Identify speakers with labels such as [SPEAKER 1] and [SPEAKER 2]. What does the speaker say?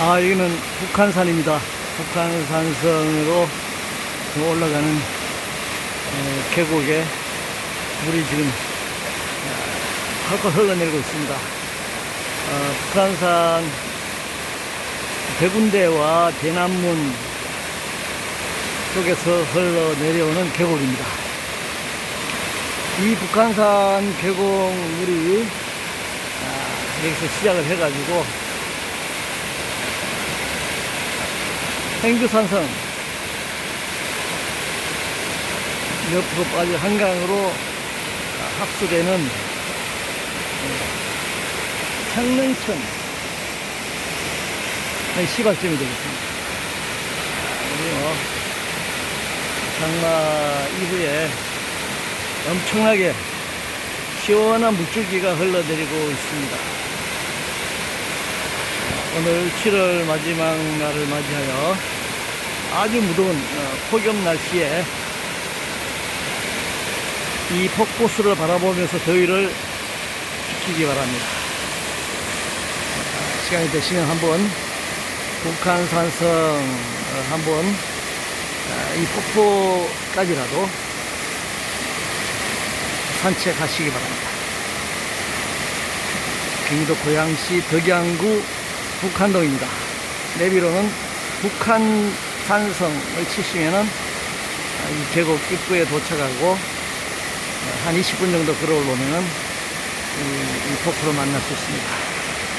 [SPEAKER 1] 아, 여기는 북한산입니다. 북한산성으로 올라가는 에, 계곡에 물이 지금 헐컥 흘러내리고 있습니다. 어, 북한산 대군대와 대남문 쪽에서 흘러내려오는 계곡입니다. 이 북한산 계곡물이 아, 여기서 시작을 해가지고 행주산성 옆으로 빠져 한강으로 합수되는 창릉천 시발점이 되겠습니다. 그리고 장마 이후에 엄청나게 시원한 물줄기가 흘러내리고 있습니다. 오늘 7월 마지막 날을 맞이하여 아주 무더운 어, 폭염 날씨에 이 폭포수를 바라보면서 더위를 식히기 바랍니다. 아, 시간이 되시면 한번 북한산성 어, 한번 아, 이 폭포까지라도 산책하시기 바랍니다. 경기도 고양시 덕양구 북한동입니다. 내비로는 북한 산성을 치시면은 아, 이 계곡 입구에 도착하고 어, 한 20분 정도 걸어오면은 이, 이 폭포를 만날 수 있습니다.